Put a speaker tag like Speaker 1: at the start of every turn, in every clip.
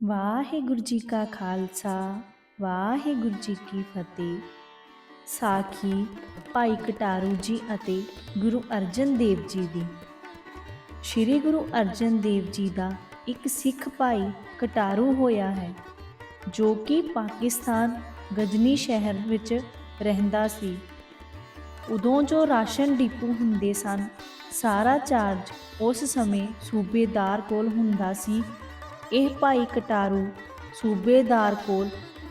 Speaker 1: ਵਾਹਿਗੁਰੂ ਜੀ ਕਾ ਖਾਲਸਾ, ਵਾਹਿਗੁਰੂ ਜੀ ਕੀ ਫਤਿਹ। ਸਾਖੀ ਭਾਈ ਕਟਾਰੂ ਜੀ ਅਤੇ ਗੁਰੂ ਅਰਜਨ ਦੇਵ ਜੀ ਦੀ। ਸ੍ਰੀ ਗੁਰੂ ਅਰਜਨ ਦੇਵ ਜੀ ਦਾ ਇੱਕ ਸਿੱਖ ਭਾਈ ਕਟਾਰੂ ਹੋਇਆ ਹੈ, ਜੋ ਕਿ ਪਾਕਿਸਤਾਨ ਗਜਨੀ ਸ਼ਹਿਰ ਵਿੱਚ ਰਹਿੰਦਾ ਸੀ। ਉਦੋਂ ਜੋ ਰਾਸ਼ਨ ਡਿਪੂ ਹੁੰਦੇ ਸਨ, ਸਾਰਾ ਚਾਰਜ ਉਸ ਸਮੇਂ ਸੂਬੇਦਾਰ ਕੋਲ ਹੁੰਦਾ ਸੀ ਇਹ ਭਾਈ ਕਟਾਰੂ ਸੂਬੇਦਾਰ ਕੋਲ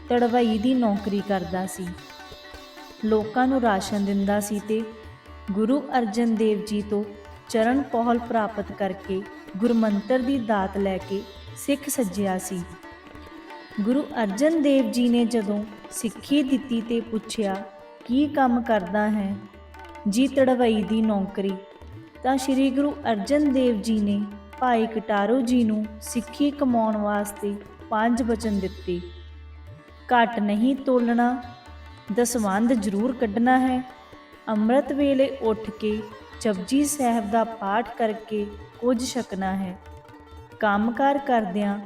Speaker 1: ਤੜਵਈ ਦੀ ਨੌਕਰੀ ਕਰਦਾ ਸੀ। ਲੋਕਾਂ ਨੂੰ ਰਾਸ਼ਨ ਦਿੰਦਾ ਸੀ ਤੇ ਗੁਰੂ ਅਰਜਨ ਦੇਵ ਜੀ ਤੋਂ ਚਰਨ ਪਹੁਲ ਪ੍ਰਾਪਤ ਕਰਕੇ ਗੁਰਮੰਤਰ ਦੀ ਦਾਤ ਲੈ ਕੇ ਸਿੱਖ ਸੱਜਿਆ ਸੀ। ਗੁਰੂ ਅਰਜਨ ਦੇਵ ਜੀ ਨੇ ਜਦੋਂ ਸਿੱਖੀ ਦਿੱਤੀ ਤੇ ਪੁੱਛਿਆ, ਕੀ ਕੰਮ ਕਰਦਾ ਹੈ? ਜੀ ਤੜਵਈ ਦੀ ਨੌਕਰੀ। ਤਾਂ ਸ੍ਰੀ ਗੁਰੂ ਅਰਜਨ ਦੇਵ ਜੀ ਨੇ ਭਾਈ ਕਟਾਰੂ ਜੀ ਨੂੰ ਸਿੱਖੀ ਕਮਾਉਣ ਵਾਸਤੇ ਪੰਜ ਵਚਨ ਦਿੱਤੇ। ਘਟ ਨਹੀਂ ਤੋਲਣਾ, ਦਸਵੰਧ ਜ਼ਰੂਰ ਕੱਢਣਾ ਹੈ। ਅੰਮ੍ਰਿਤ ਵੇਲੇ ਉੱਠ ਕੇ ਜਪਜੀ ਸਾਹਿਬ ਦਾ ਪਾਠ ਕਰਕੇ ਕੁਝ ਛਕਣਾ ਹੈ। ਕੰਮਕਾਰ ਕਰਦਿਆਂ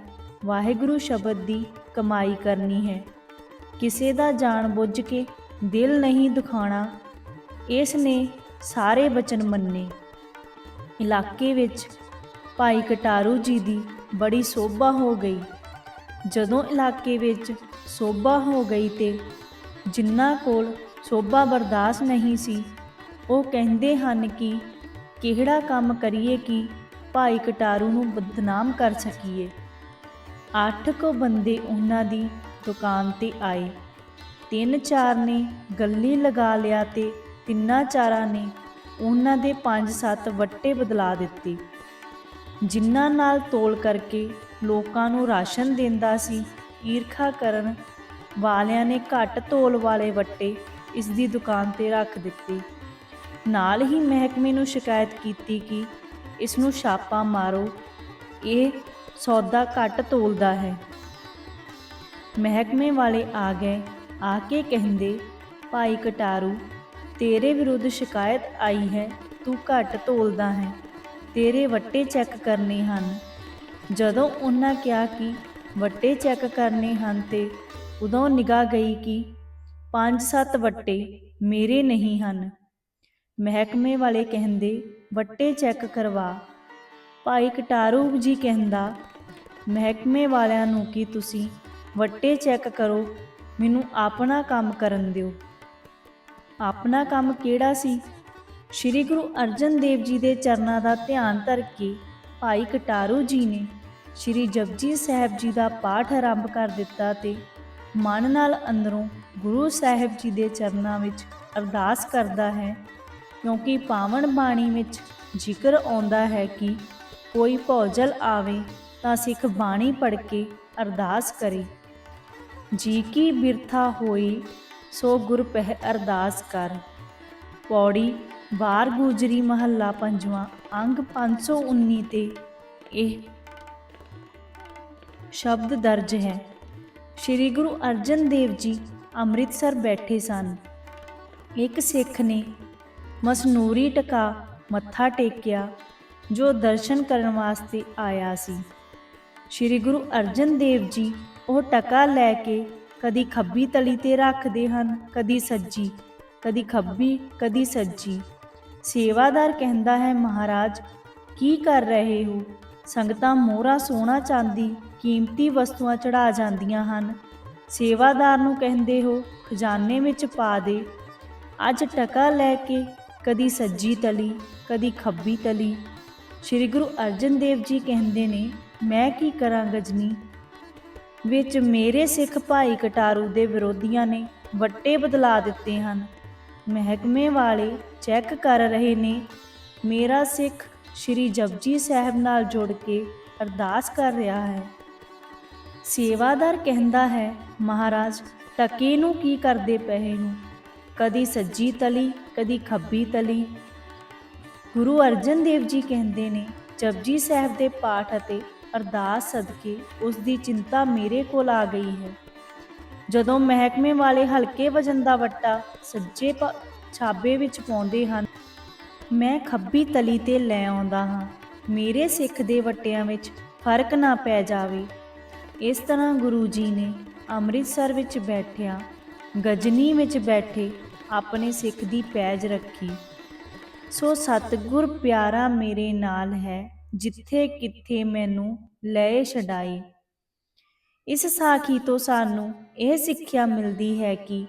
Speaker 1: ਵਾਹਿਗੁਰੂ ਸ਼ਬਦ ਦੀ ਕਮਾਈ ਕਰਨੀ ਹੈ। ਕਿਸੇ ਦਾ ਜਾਣ ਬੁੱਝ ਕੇ ਦਿਲ ਨਹੀਂ ਦੁਖਾਣਾ ਇਸ ਨੇ ਸਾਰੇ ਬਚਨ ਮੰਨੇ। ਇਲਾਕੇ ਵਿੱਚ ਭਾਈ ਕਟਾਰੂ ਜੀ ਦੀ ਬੜੀ ਸੋਭਾ ਹੋ ਗਈ। ਜਦੋਂ ਇਲਾਕੇ ਵਿੱਚ ਸੋਭਾ ਹੋ ਗਈ ਤੇ ਜਿਨ੍ਹਾਂ ਕੋਲ ਸੋਭਾ ਬਰਦਾਸ਼ਤ ਨਹੀਂ ਸੀ, ਉਹ ਕਹਿੰਦੇ ਹਨ ਕਿ ਕਿਹੜਾ ਕੰਮ ਕਰੀਏ ਕਿ ਭਾਈ ਕਟਾਰੂ ਨੂੰ ਬਦਨਾਮ ਕਰ ਸਕੀਏ। ਅੱਠ ਕੋ ਬੰਦੇ ਉਹਨਾਂ ਦੀ ਦੁਕਾਨ ਤੇ ਆਏ। ਤਿੰਨ ਚਾਰ ਨੇ ਗੱਲੀ ਲਗਾ ਲਿਆ ਤੇ ਤਿੰਨਾਂ ਚਾਰਾਂ ਨੇ ਉਹਨਾਂ ਦੇ ਪੰਜ ਸੱਤ ਵੱਟੇ ਬਦਲਾ ਦਿੱਤੇ। ਜਿਨ੍ਹਾਂ ਨਾਲ ਤੋਲ ਕਰਕੇ ਲੋਕਾਂ ਨੂੰ ਰਾਸ਼ਨ ਦਿੰਦਾ ਸੀ, ਈਰਖਾ ਕਰਨ ਵਾਲਿਆਂ ਨੇ ਘੱਟ ਤੋਲ ਵਾਲੇ ਵੱਟੇ ਇਸ ਦੀ ਦੁਕਾਨ ਤੇ ਰੱਖ ਦਿੱਤੇ। ਨਾਲ ਹੀ ਮਹਿਕਮੇ ਨੂੰ ਸ਼ਿਕਾਇਤ ਕੀਤੀ ਕਿ ਇਸ ਨੂੰ ਛਾਪਾ ਮਾਰੋ, ਇਹ ਸੌਦਾ ਘੱਟ ਤੋਲਦਾ ਹੈ। ਮਹਿਕਮੇ ਵਾਲੇ ਆ ਗਏ, ਆ ਕੇ ਕਹਿੰਦੇ, ਭਾਈ ਕਟਾਰੂ, ਤੇਰੇ ਵਿਰੁੱਧ ਸ਼ਿਕਾਇਤ ਆਈ ਹੈ, ਤੂੰ ਘੱਟ ਤੋਲਦਾ ਹੈ। ਤੇਰੇ ਵੱਟੇ ਚੈੱਕ ਕਰਨੇ ਹਨ। ਜਦੋਂ ਉਹਨਾਂ ਕਿਹਾ ਕਿ ਵੱਟੇ ਚੈੱਕ ਕਰਨੇ ਹਨ ਤੇ ਉਦੋਂ ਨਿਗਾਹ ਗਈ ਕਿ ਪੰਜ ਸੱਤ ਵੱਟੇ ਮੇਰੇ ਨਹੀਂ ਹਨ। ਮਹਿਕਮੇ ਵਾਲੇ ਕਹਿੰਦੇ, ਵੱਟੇ ਚੈੱਕ ਕਰਵਾ। ਭਾਈ ਕਟਾਰੂ ਜੀ ਕਹਿੰਦਾ, ਮਹਿਕਮੇ ਵਾਲਿਆਂ ਨੂੰ ਕਿ ਤੁਸੀਂ ਵੱਟੇ ਚੈੱਕ ਕਰੋ? ਮੈਨੂੰ ਆਪਣਾ ਕੰਮ ਕਰਨ ਦਿਓ। ਆਪਣਾ ਕੰਮ ਕਿਹੜਾ ਸੀ? ਸ੍ਰੀ ਗੁਰੂ ਅਰਜਨ ਦੇਵ ਜੀ ਦੇ ਚਰਨਾਂ ਦਾ ਧਿਆਨ ਧਰ ਕੇ ਭਾਈ ਕਟਾਰੂ ਜੀ ਨੇ ਸ੍ਰੀ ਜਪਜੀ ਸਾਹਿਬ ਜੀ ਦਾ ਪਾਠ ਆਰੰਭ ਕਰ ਦਿੱਤਾ ਤੇ ਮਨ ਨਾਲ ਅੰਦਰੋਂ ਗੁਰੂ ਸਾਹਿਬ ਜੀ ਦੇ ਚਰਨਾਂ ਵਿੱਚ ਅਰਦਾਸ ਕਰਦਾ ਹੈ, ਕਿਉਂਕਿ ਪਾਵਨ ਬਾਣੀ ਵਿੱਚ ਜ਼ਿਕਰ ਆਉਂਦਾ ਹੈ ਕਿ ਕੋਈ ਭੌਜਲ ਆਵੇ ਤਾਂ ਸਿੱਖ ਬਾਣੀ ਪੜ੍ਹ ਕੇ ਅਰਦਾਸ ਕਰੇ। ਜੀ ਕੀ ਬਿਰਥਾ ਹੋਈ, ਸੋ ਗੁਰ ਪਹਿ ਅਰਦਾਸ ਕਰ। ਪੌੜੀ ਵਾਰ ਗੁਜਰੀ ਮਹੱਲਾ ਪੰਜਵਾਂ, ਅੰਗ 519 ਤੇ ਇਹ ਸ਼ਬਦ ਦਰਜ ਹੈ। ਸ੍ਰੀ ਗੁਰੂ ਅਰਜਨ ਦੇਵ ਜੀ ਅੰਮ੍ਰਿਤਸਰ ਬੈਠੇ ਸਨ। ਇੱਕ ਸਿੱਖ ਨੇ ਮਸਨੂਰੀ ਟਕਾ ਮੱਥਾ ਟੇਕਿਆ, ਜੋ ਦਰਸ਼ਨ ਕਰਨ ਵਾਸਤੇ ਆਇਆ ਸੀ। ਸ੍ਰੀ ਗੁਰੂ ਅਰਜਨ ਦੇਵ ਜੀ ਉਹ ਟਕਾ ਲੈ ਕੇ ਕਦੀ ਖੱਬੀ ਤਲੀ ਤੇ ਰੱਖਦੇ ਹਨ, ਕਦੀ ਸੱਜੀ, ਕਦੀ ਖੱਬੀ, ਕਦੀ ਸੱਜੀ। ਸੇਵਾਦਾਰ ਕਹਿੰਦਾ ਹੈ, ਮਹਾਰਾਜ, ਕੀ ਕਰ ਰਹੇ ਹੋ? ਸੰਗਤਾਂ ਮੋਹਰਾ ਸੋਨਾ ਚਾਂਦੀ, ਕੀਮਤੀ ਵਸਤੂਆਂ ਚੜਾ ਜਾਂਦੀਆਂ ਹਨ। ਸੇਵਾਦਾਰ ਨੂੰ ਕਹਿੰਦੇ ਹੋ, ਖਜ਼ਾਨੇ ਵਿੱਚ ਪਾ ਦੇ। ਅੱਜ ਟਕਾ ਲੈ ਕੇ ਕਦੀ ਸੱਜੀ ਤਲੀ, ਕਦੀ ਖੱਬੀ ਤਲੀ। ਸ੍ਰੀ ਗੁਰੂ ਅਰਜਨ ਦੇਵ ਜੀ ਕਹਿੰਦੇ ਨੇ, ਮੈਂ ਕੀ ਕਰਾਂ ਗਜਨੀ? ਵਿੱਚ ਮੇਰੇ ਸਿੱਖ ਭਾਈ ਕਟਾਰੂ ਦੇ ਵਿਰੋਧੀਆਂ ਨੇ ਵੱਟੇ ਬਦਲਾ ਦਿੱਤੇ ਹਨ। ਮਹਿਕਮੇ ਵਾਲੇ ਚੈੱਕ ਕਰ ਰਹੇ ਨੇ। ਮੇਰਾ ਸਿੱਖ ਸ੍ਰੀ ਜਪਜੀ ਸਾਹਿਬ ਨਾਲ ਜੁੜ ਕੇ ਅਰਦਾਸ ਕਰ ਰਿਹਾ ਹੈ। ਸੇਵਾਦਾਰ ਕਹਿੰਦਾ ਹੈ, ਮਹਾਰਾਜ, ਟਕੇ ਨੂੰ ਕੀ ਕਰਦੇ ਪਏ ਨੂੰ ਕਦੀ ਸੱਜੀ ਤਲੀ, ਕਦੀ ਖੱਬੀ ਤਲੀ। ਗੁਰੂ ਅਰਜਨ ਦੇਵ ਜੀ ਕਹਿੰਦੇ ਨੇ, ਜਪਜੀ ਸਾਹਿਬ ਦੇ ਪਾਠ ਅਤੇ ਅਰਦਾਸ ਸਦਕੇ ਉਸ ਦੀ ਚਿੰਤਾ ਮੇਰੇ ਕੋਲ ਆ ਗਈ ਹੈ। ਜਦੋਂ ਮਹਿਕਮੇ ਵਾਲੇ ਹਲਕੇ ਵਜਨ ਦਾ ਵੱਟਾ ਸੱਜੇ ਛਾਬੇ ਵਿੱਚ ਪਾਉਂਦੇ ਹਨ, ਮੈਂ ਖੱਬੀ ਤਲੀ ਤੇ ਲੈ ਆਉਂਦਾ ਹਾਂ। ਮੇਰੇ ਸਿੱਖ ਦੇ ਵੱਟਿਆਂ ਵਿੱਚ ਫ਼ਰਕ ਨਾ ਪੈ ਜਾਵੇ। ਇਸ ਤਰ੍ਹਾਂ ਗੁਰੂ ਜੀ ਨੇ ਅੰਮ੍ਰਿਤਸਰ ਵਿੱਚ ਬੈਠਿਆ ਗਜਨੀ ਵਿੱਚ ਬੈਠੇ ਆਪਣੇ ਸਿੱਖ ਦੀ ਪੈਜ ਰੱਖੀ। ਸੋ ਸਤਿਗੁਰ ਪਿਆਰਾ ਮੇਰੇ ਨਾਲ ਹੈ ਜਿੱਥੇ ਕਿੱਥੇ ਮੈਨੂੰ ਲਏ ਛਡਾਈ ਇਸ ਸਾਖੀ ਤੋਂ ਸਾਨੂੰ ਇਹ ਸਿੱਖਿਆ ਮਿਲਦੀ ਹੈ ਕਿ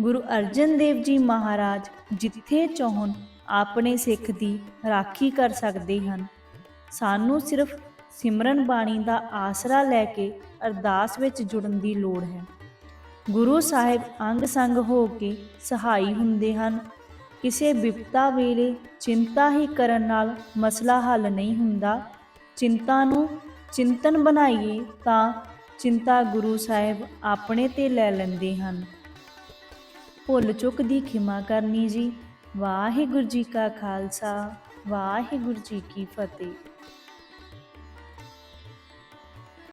Speaker 1: ਗੁਰੂ ਅਰਜਨ ਦੇਵ ਜੀ ਮਹਾਰਾਜ ਜਿੱਥੇ ਚਾਹਣ ਆਪਣੇ ਸਿੱਖ ਦੀ ਰਾਖੀ ਕਰ ਸਕਦੇ ਹਨ, ਸਾਨੂੰ ਸਿਰਫ ਸਿਮਰਨ ਬਾਣੀ ਦਾ ਆਸਰਾ ਲੈ ਕੇ ਅਰਦਾਸ ਵਿੱਚ ਜੁੜਨ ਦੀ ਲੋੜ ਹੈ। ਗੁਰੂ ਸਾਹਿਬ ਅੰਗ ਸੰਗ ਹੋ ਕੇ ਸਹਾਈ ਹੁੰਦੇ ਹਨ। ਕਿਸੇ ਵਿਪਤਾ ਵੇਲੇ ਚਿੰਤਾ ਹੀ ਕਰਨ ਨਾਲ ਮਸਲਾ ਹੱਲ ਨਹੀਂ ਹੁੰਦਾ। ਚਿੰਤਾ ਨੂੰ ਚਿੰਤਨ ਬਣਾਈਏ ਤਾਂ ਚਿੰਤਾ ਗੁਰੂ ਸਾਹਿਬ ਆਪਣੇ ਤੇ ਲੈ ਲੈਂਦੇ ਹਨ। ਭੁੱਲ ਚੁੱਕ ਦੀ ਖਿਮਾ ਕਰਨੀ ਜੀ। ਵਾਹਿਗੁਰੂ ਜੀ ਕਾ ਖਾਲਸਾ, ਵਾਹਿਗੁਰੂ ਜੀ ਕੀ ਫਤਿਹ।